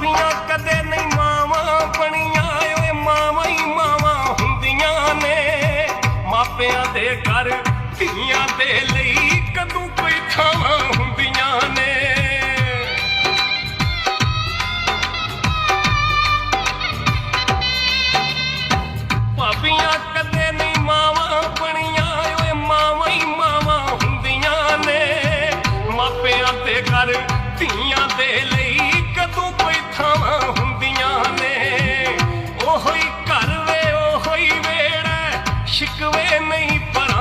ਭਾਬੀਆਂ ਕਦੇ ਨਹੀਂ ਮਾਵਾਂ ਬਣੀਆਂ, ਓਏ ਮਾਵਾਂ ਹੀ ਮਾਵਾਂ ਹੁੰਦੀਆਂ ਨੇ। ਮਾਪਿਆਂ ਦੇ ਘਰ, ਧੀਆਂ ਦੇ ਲਈ ਕਦੋਂ ਕੋਈ ਥਾਵਾਂ ਹੁੰਦੀਆਂ ਨੇ। ਭਾਬੀਆਂ ਕਦੇ ਨਹੀਂ ਮਾਵਾਂ ਬਣੀਆਂ, ਓਏ ਮਾਵਾਂ ਹੀ ਮਾਵਾਂ ਹੁੰਦੀਆਂ ਨੇ। ਮਾਪਿਆਂ ਦੇ ਘਰ, ਧੀਆਂ ਦੇ ਲਈ சேனை பரா